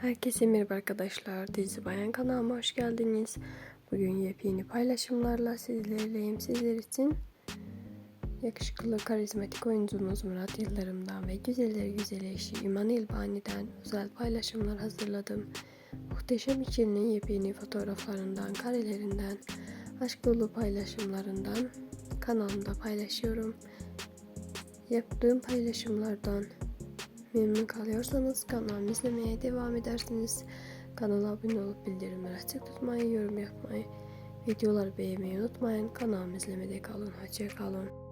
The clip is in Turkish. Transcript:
Herkese merhaba arkadaşlar. Dizi Bayan kanalıma hoş geldiniz. Bugün yepyeni paylaşımlarla sizlerleyim. Sizler için yakışıklı karizmatik oyuncumuz Murat Yıldırım'dan ve güzeller güzel eşi İman İlbani'den özel paylaşımlar hazırladım. Muhteşem ikilinin yepyeni fotoğraflarından, karelerinden, aşk dolu paylaşımlarından kanalımda paylaşıyorum. Yaptığım paylaşımlardan Memnun kalıyorsanız kanalımı izlemeye devam edersiniz. Kanala abone olup bildirimleri açık tutmayı, yorum yapmayı, videoları beğenmeyi unutmayın. Kanalımı izlemede kalın. Hoşça kalın.